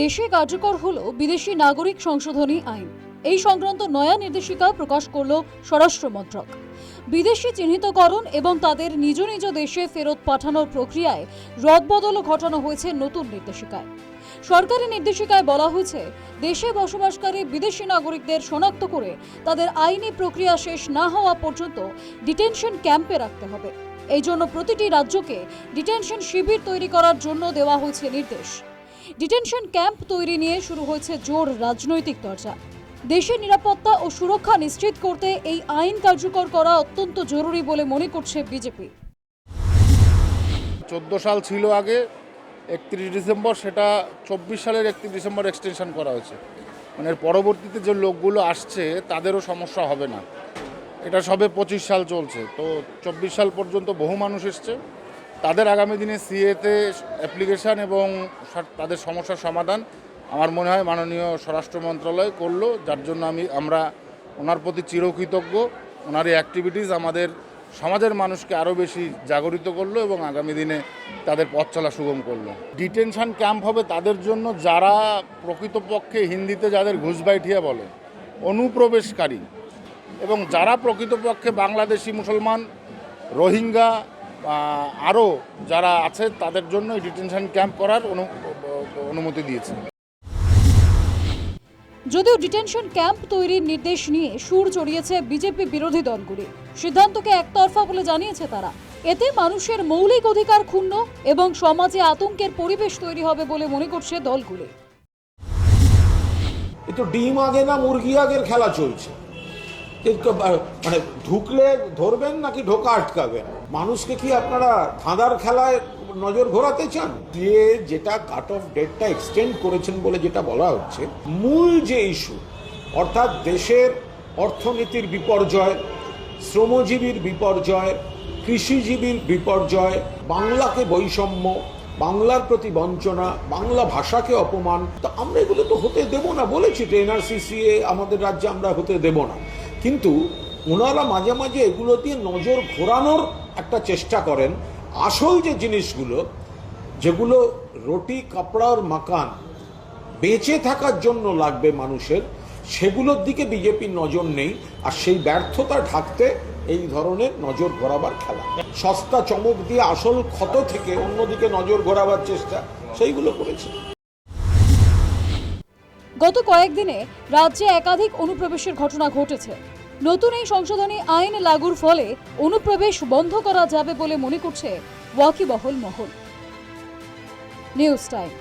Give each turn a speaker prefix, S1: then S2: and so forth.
S1: দেশে কার্যকর হল বিদেশি নাগরিক সংশোধনী আইন। এই সংক্রান্ত নয়া নির্দেশিকা প্রকাশ করল স্বরাষ্ট্র মন্ত্রক। বিদেশি চিহ্নিতকরণ এবং তাদের নিজ নিজ দেশে ফেরত পাঠানোর প্রক্রিয়ায় রদবদলও ঘটানো হয়েছে নতুন নির্দেশিকায়। সরকারি নির্দেশিকায় বলা হয়েছে, দেশে বসবাসকারী বিদেশি নাগরিকদের শনাক্ত করে তাদের আইনি প্রক্রিয়া শেষ না হওয়া পর্যন্ত ডিটেনশন ক্যাম্পে রাখতে হবে। এই জন্য প্রতিটি রাজ্যকে ডিটেনশন শিবির তৈরি করার জন্য দেওয়া হয়েছে নির্দেশ। ডিটেনশন ক্যাম্প তৈরি নিয়ে শুরু হয়েছে জোর রাজনৈতিক চর্চা দেশের নিরাপত্তা ও সুরক্ষা নিশ্চিত করতে এই আইন কার্যকর করা অত্যন্ত জরুরি বলে মনে করছে বিজেপি।
S2: চোদ্দ সাল ছিল আগে, একত্রিশ ডিসেম্বর, সেটা চব্বিশ সালের একত্রিশ ডিসেম্বর এক্সটেনশন করা হয়েছে। মানে পরবর্তীতে যে লোকগুলো আসছে, তাদেরও সমস্যা হবে না। এটা সবে পঁচিশ সাল চলছে। তো চব্বিশ সাল পর্যন্ত বহু মানুষ এসছে। তাদের আগামী দিনে সিএতে অ্যাপ্লিকেশান এবং তাদের সমস্যার সমাধান আমার মনে হয় মাননীয় স্বরাষ্ট্র মন্ত্রণালয় করল, যার জন্য আমি, আমরা ওনার প্রতি চিরকৃতজ্ঞ। ওনার এই অ্যাক্টিভিটিস আমাদের সমাজের মানুষকে আরও বেশি জাগরিত করল এবং আগামী দিনে তাদের পথ চলা সুগম করল। ডিটেনশন ক্যাম্প হবে তাদের জন্য, যারা প্রকৃতপক্ষে হিন্দিতে যাদের ঘুষবাইঠিয়া বলে, অনুপ্রবেশকারী এবং যারা প্রকৃতপক্ষে বাংলাদেশি মুসলমান, রোহিঙ্গা আরও যারা আছে তাদের জন্য এই ডিটেনশন ক্যাম্প করার অনু অনুমতি দিয়েছে।
S1: যদিও ডিটেনশন ক্যাম্প তৈরির নির্দেশ নিয়ে সুর চড়িয়েছে বিজেপি বিরোধী দলগুলি সিদ্ধান্তকে একতরফা বলে জানিয়েছে তারা। এতে মানুষের মৌলিক অধিকার ক্ষুণ্ণ এবং সমাজে আতঙ্কের পরিবেশ তৈরি হবে বলে মনে করছে দলগুলি।
S3: এ তো ডিম আগে না মুরগি আগের খেলা চলছে? মানে ঢুকলে ধরবেন নাকি ঢোকা আটকাবেন? মানুষকে কি আপনারা ধাঁধার খেলায় নজর ঘোরাতে চান? দিয়ে যেটা কাট অফ ডেটটা এক্সটেন্ড করেছেন বলে যেটা বলা হচ্ছে, মূল যে ইস্যু অর্থাৎ দেশের অর্থনীতির বিপর্যয়, শ্রমজীবীর বিপর্যয়, কৃষিজীবীর বিপর্যয়, বাংলাকে বৈষম্য, বাংলার প্রতি বঞ্চনা, বাংলা ভাষাকে অপমান, তো আমরা এগুলো তো হতে দেব না বলেছি। তো এনআরসিসিএ, আমাদের রাজ্যে আমরা হতে দেব না। কিন্তু ওনারা মাঝে মাঝে এগুলো দিয়ে নজর ঘোরানোর একটা চেষ্টা করেন। আসল যে জিনিসগুলো, যেগুলো রুটি কাপড়ার মাকান বেঁচে থাকার জন্য লাগবে মানুষের, সেগুলোর দিকে বিজেপির নজর নেই আর সেই ব্যর্থতা ঢাকতে এই ধরনের নজর ঘোরাবার খেলা। সস্তা চমক দিয়ে আসল ক্ষত থেকে অন্যদিকে নজর ঘোরাবার চেষ্টা, সেইগুলো করেছে।
S1: গত কয়েকদিনে রাজ্যে একাধিক অনুপ্রবেশের ঘটনা ঘটেছে। নতুন এই সংশোধনী আইন লাগুর ফলে অনুপ্রবেশ বন্ধ করা যাবে বলে মনে করছে ওয়াকিবহল মহল। News time.